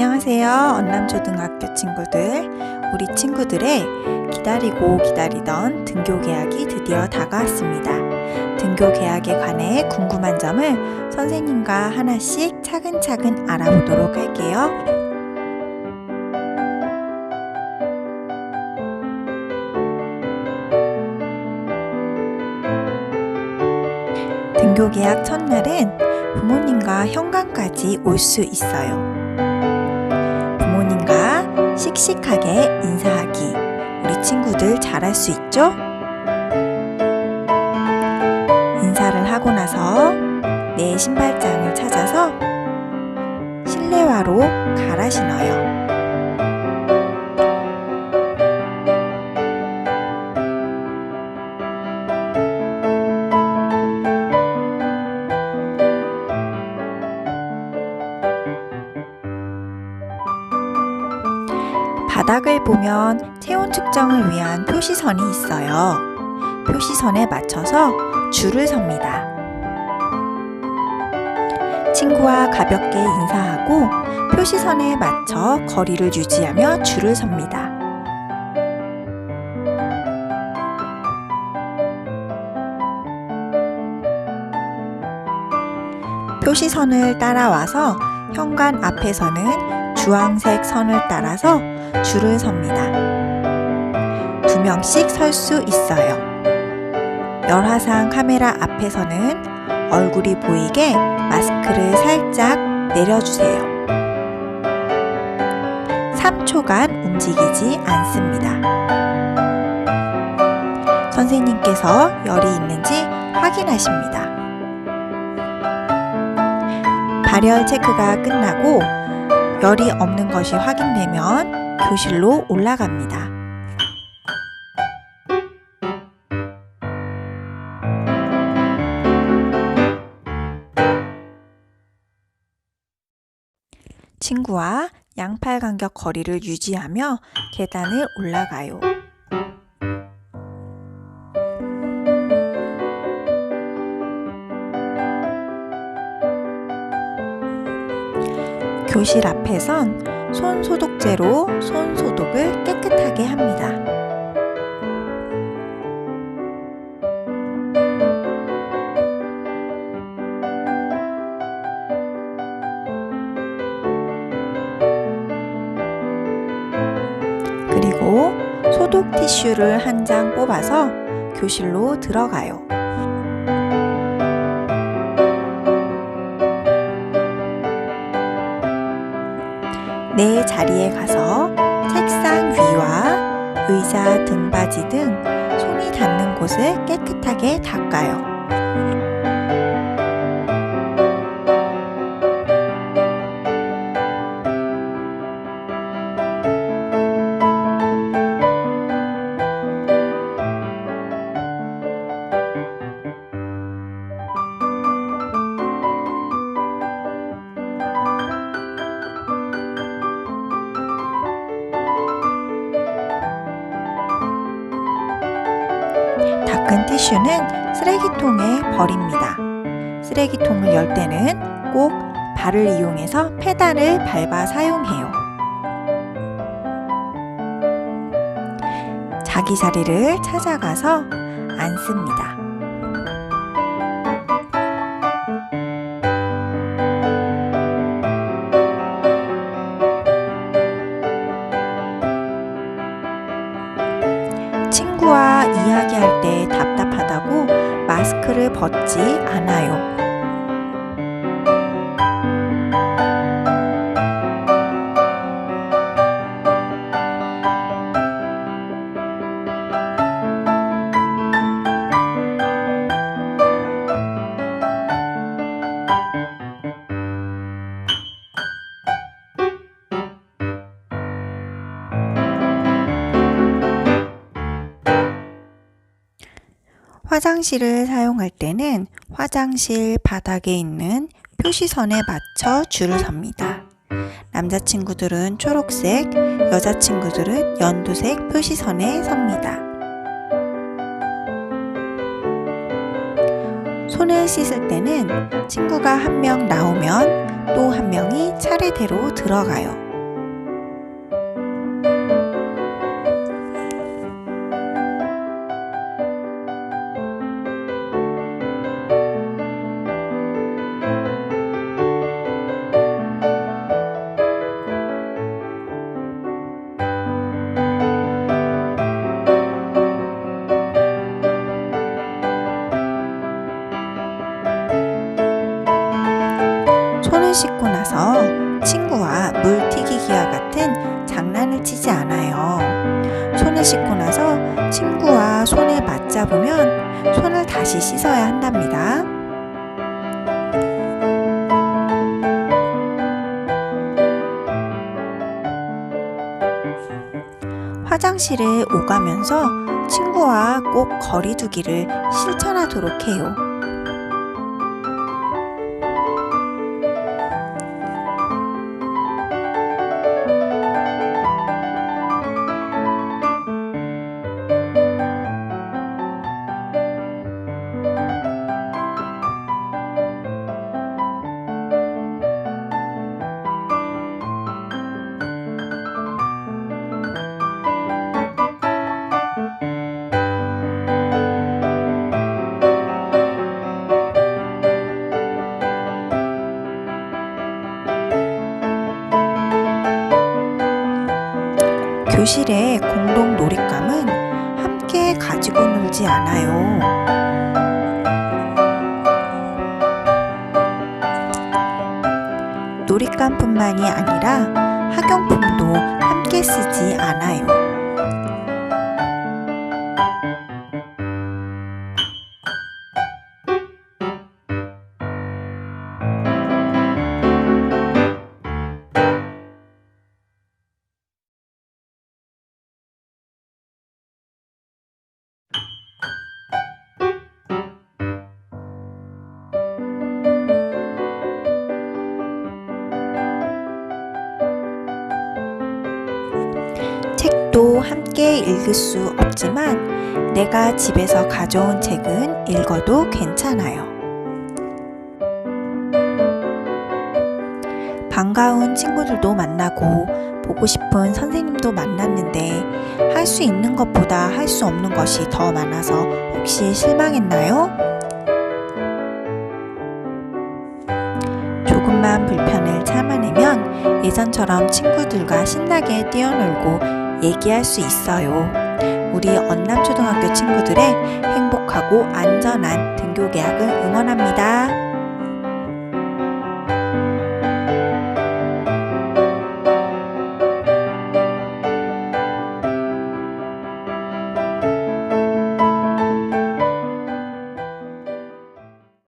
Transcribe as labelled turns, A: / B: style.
A: 안녕하세요. 언남초등학교 친구들. 우리 친구들의 기다리고 기다리던 등교 계약이 드디어 다가왔습니다. 등교 계약에 관해 궁금한 점을 선생님과 하나씩 차근차근 알아보도록 할게요. 등교 계약 첫날은 부모님과 현관까지 올 수 있어요. 씩씩하게 인사하기. 우리 친구들 잘할 수 있죠? 인사를 하고 나서 내 신발장을 찾아서 실내화로 갈아 신어요. 바닥을 보면 체온 측정을 위한 표시선이 있어요. 표시선에 맞춰서 줄을 섭니다. 친구와 가볍게 인사하고 표시선에 맞춰 거리를 유지하며 줄을 섭니다. 표시선을 따라와서 현관 앞에서는 주황색 선을 따라서 줄을 섭니다. 두 명씩 설 수 있어요. 열화상 카메라 앞에서는 얼굴이 보이게 마스크를 살짝 내려주세요. 3초간 움직이지 않습니다. 선생님께서 열이 있는지 확인하십니다. 발열 체크가 끝나고 열이 없는 것이 확인되면 교실로 올라갑니다. 친구와 양팔 간격 거리를 유지하며 계단을 올라가요. 교실 앞에선 손 소독제로 손 소독을 깨끗하게 합니다. 그리고 소독 티슈를 한 장 뽑아서 교실로 들어가요. 내 자리에 가서 책상 위와 의자 등받이 등 손이 닿는 곳을 깨끗하게 닦아요. 닦은 티슈는 쓰레기통에 버립니다. 쓰레기통을 열 때는 꼭 발을 이용해서 페달을 밟아 사용해요. 자기 자리를 찾아가서 앉습니다. 친구와 이야기할 때 답답하다고 마스크를 벗지 않아요. 화장실을 사용할 때는 화장실 바닥에 있는 표시선에 맞춰 줄을 섭니다. 남자친구들은 초록색, 여자친구들은 연두색 표시선에 섭니다. 손을 씻을 때는 친구가 한 명 나오면 또 한 명이 차례대로 들어가요. 나서 친구와 손을 맞잡으면 손을 다시 씻어야 한답니다. 화장실에 오가면서 친구와 꼭 거리두기를 실천하도록 해요. 교실의 공동 놀잇감은 함께 가지고 놀지 않아요. 놀잇감뿐만이 아니라 학용품도 함께 쓰지 않아요. 함께 읽을 수 없지만 내가 집에서 가져온 책은 읽어도 괜찮아요. 반가운 친구들도 만나고 보고 싶은 선생님도 만났는데 할 수 있는 것보다 할 수 없는 것이 더 많아서 혹시 실망했나요? 조금만 불편을 참아내면 예전처럼 친구들과 신나게 뛰어놀고 얘기할 수 있어요. 우리 언남초등학교 친구들의 행복하고 안전한 등교 개학을 응원합니다.